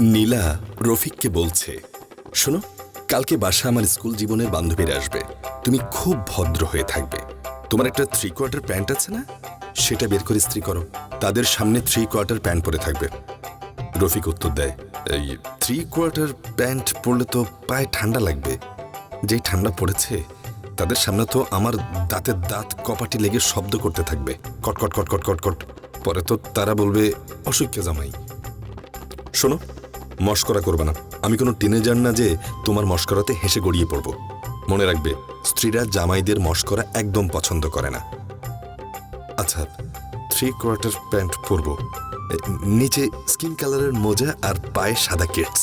নীলা রফিককে বলছে, শোনো, কালকে বাসা আমার স্কুল জীবনের বান্ধবীরা আসবে। তুমি খুব ভদ্র হয়ে থাকবে। তোমার একটা থ্রি কোয়ার্টার প্যান্ট আছে না? সেটা বের করে ইস্ত্রি করো। তাদের সামনে থ্রি কোয়ার্টার প্যান্ট পরে থাকবে। রফিক উত্তর দেয়, এই থ্রি কোয়ার্টার প্যান্ট পরলে তো পায়ে ঠান্ডা লাগবে। যেই ঠান্ডা পড়েছে, তাদের সামনে তো আমার দাঁতের দাঁত কপাটি লেগে শব্দ করতে থাকবে। কটকট কটকট কটকট পরে তো তারা বলবে অসুখ্য জামাই। শোনো মস্করা করবে না। আমি কোনো টিনেজার না যে তোমার মস্করাতে হেসে গড়িয়ে পড়ব। মনে রাখবে, স্ত্রীরা জামাইদের মস্করা একদম পছন্দ করে না। আচ্ছা থ্রি কোয়ার্টার প্যান্ট পরব। নিচে স্কিন কালারের মোজা আর পায়ে সাদা কেটস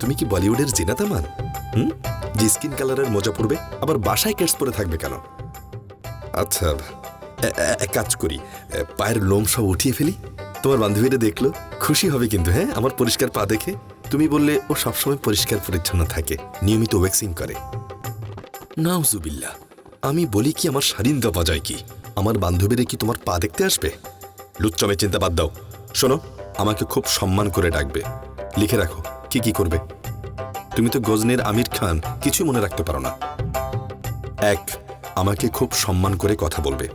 তুমি কি বলিউডের জিনাতা মান হুম? যে স্কিন কালারের মোজা পরবে, আবার বাসায় কেটস পরে থাকবে কেন? আচ্ছা এক কাজ করি। পায়ের লোম সব উঠিয়ে ফেলি। তোমার বান্ধবীরা দেখল, খুশি হবে কিন্তু হ্যাঁ? আমার পরিষ্কার পা দেখে। তুমি বললে, ও সবসময় পরিষ্কার পরিচ্ছন্ন থাকে, নিয়মিত ওয়েক্সিং করে। নাউজুবিল্লা আমি বলি কি, আমার স্বাধীনতা বাজায় কি? আমার বান্ধবীরা কি তোমার পা দেখতে আসবে? লুচ্চমে চিন্তা বাদ দাও। শোনো, আমাকে খুব সম্মান করে ডাকবে। লিখে রাখো, কি কি করবে। তুমি তো গজনের আমির খান, কিছু মনে রাখতে পারো না। এক, আমাকে খুব সম্মান করে কথা বলবে।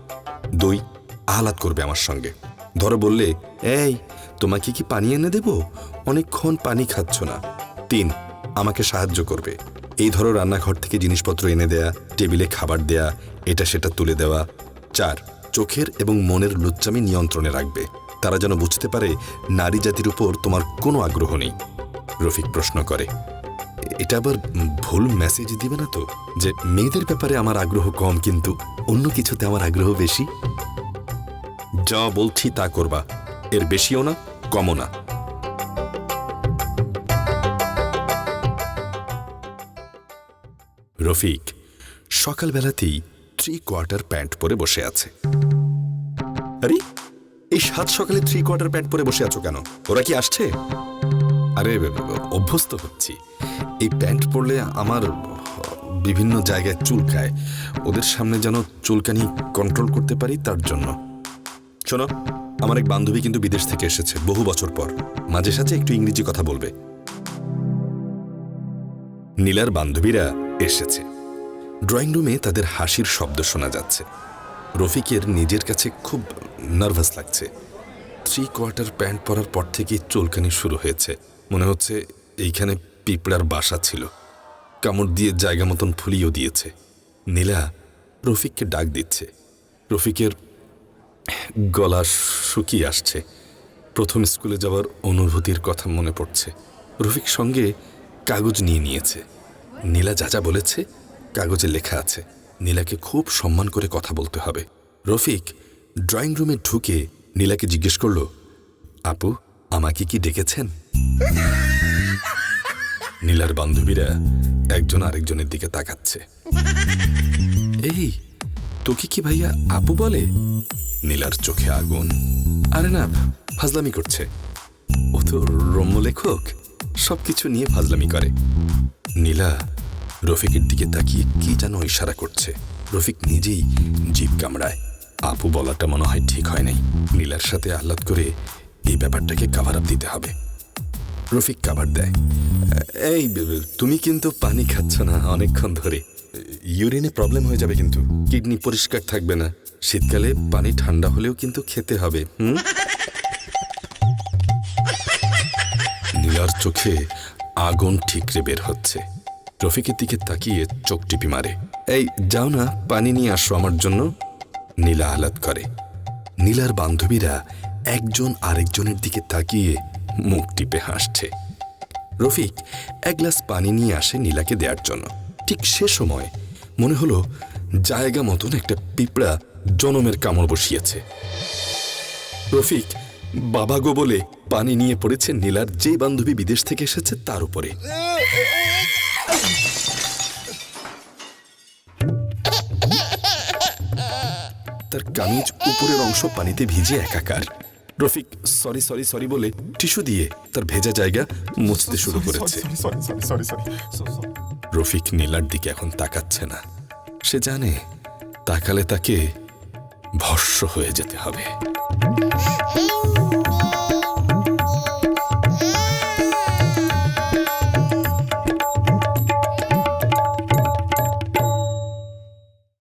দুই, আহ্লাদ করবে আমার সঙ্গে। ধরো বললে, এই, তোমাকে কি পানি এনে দেব? অনেকক্ষণ পানি খাচ্ছ না। তিন, আমাকে সাহায্য করবে। এই ধরো রান্নাঘর থেকে জিনিসপত্র এনে দেয়া, টেবিলে খাবার দেয়া, এটা সেটা তুলে দেওয়া। চার, চোখের এবং মনের লুচ্চামি নিয়ন্ত্রণে রাখবে। তারা যেন বুঝতে পারে, নারী জাতির উপর তোমার কোনো আগ্রহ নেই। রফিক প্রশ্ন করে, এটা আবার ভুল মেসেজ দিবে না তো? যে মেয়েদের ব্যাপারে আমার আগ্রহ কম, কিন্তু অন্য কিছুতে আমার আগ্রহ বেশি? যা বলছি তা করবা। এর বেশিও না, কমও না। রফিক, সকালবেলাতেই থ্রি কোয়ার্টার প্যান্ট পরে বসে আছে। আরে, এই সাত সকালে থ্রি কোয়ার্টার প্যান্ট পরে বসে আছো কেন? ওরা কি আসছে? আরে অভ্যস্ত হচ্ছি। এই প্যান্ট পরলে আমার বিভিন্ন জায়গায় চুলকায়। ওদের সামনে যেন চুলকানি কন্ট্রোল করতে পারি তার জন্য। শোনো, আমার এক বান্ধবী কিন্তু বিদেশ থেকে এসেছে, বহু বছর পর। মাঝে সাঝে একটু ইংরেজি কথা বলবে। নীলার বান্ধবীরা এসেছে। ড্রয়িং রুমে তাদের হাসির শব্দ শোনা যাচ্ছে। রফিকের নিজের কাছে খুব নার্ভাস লাগছে। থ্রি কোয়ার্টার প্যান্ট পরার পর থেকেই চুলকানি শুরু হয়েছে। মনে হচ্ছে এইখানে পিঁপড়ার বাসা ছিল। কামড় দিয়ে জায়গা মতন ফুলিয়েও দিয়েছে। নীলা রফিককে ডাক দিচ্ছে। রফিকের গলা শুকিয়ে আসছে। প্রথম স্কুলে যাওয়ার অনুভূতির কথা মনে পড়ছে। রফিক সঙ্গে কাগজ নিয়ে নিয়েছে। নীলা যা যা বলেছে, কাগজে লেখা আছে। নীলাকে খুব সম্মান করে কথা বলতে হবে। রফিক ড্রয়িং রুমে ঢুকে নীলাকে জিজ্ঞেস করল, আপু, আমাকে কি ডেকেছেন? নীলার বান্ধবীরা একজন আরেকজনের দিকে তাকাচ্ছে। এই তোকে কি ভাইয়া আপু বলে? নীলার চোখে আগুন। আরে না, ফাজলামি করছে। ও তো রম্য লেখক, সবকিছু নিয়ে ফাজলামি করে। নীলা রফিকের দিকে তাকিয়ে কি যেন ইশারা করছে। রফিক নিজেই জিভ কামড়ায়। আপু বলাটা মনে হয় ঠিক হয় নাই। নীলার সাথে আহ্লাদ করে এই ব্যাপারটাকে কাভার আপ দিতে হবে। রফিক কাভার দেয়। এই, তুমি কিন্তু পানি খাচ্ছ না অনেকক্ষণ ধরে। ইউরিনে প্রবলেম হয়ে যাবে কিন্তু। কিডনি পরিষ্কার থাকবে না। শীতকালে পানি ঠান্ডা হলেও কিন্তু খেতে হবে হুম? নীলার চোখে আগুন ঠিকরে বের হচ্ছে। রফিকের দিকে তাকিয়ে চোখ টিপি মারে। এই যাও না পানি নিয়ে আসো আমার জন্য। নীলা আলাদ করে। নীলার বান্ধবীরা একজন আরেকজনের দিকে তাকিয়ে মুখ টিপে হাসছে। রফিক এক গ্লাস পানি নিয়ে আসে নীলাকে দেওয়ার জন্য। ঠিক সে সময় মনে হলো জায়গা মতন একটা পিঁপড়া জনমের কামড় বসিয়েছে রফিক বাবা গো বলে পানি নিয়ে পড়েছে নীলার যে বান্ধবী বিদেশ থেকে এসেছে তার উপরে তার কামিজ উপরের অংশ পানিতে ভিজে একাকার রফিক সরি সরি সরি বলে টিস্যু দিয়ে তার ভেজা জায়গা মুছতে শুরু করেছে sorry sorry sorry sorry Rafiq নীলার দিকে এখন তাকাচ্ছে না। সে জানে তাকালে তাকে ভস্য হয়ে যেতে হবে।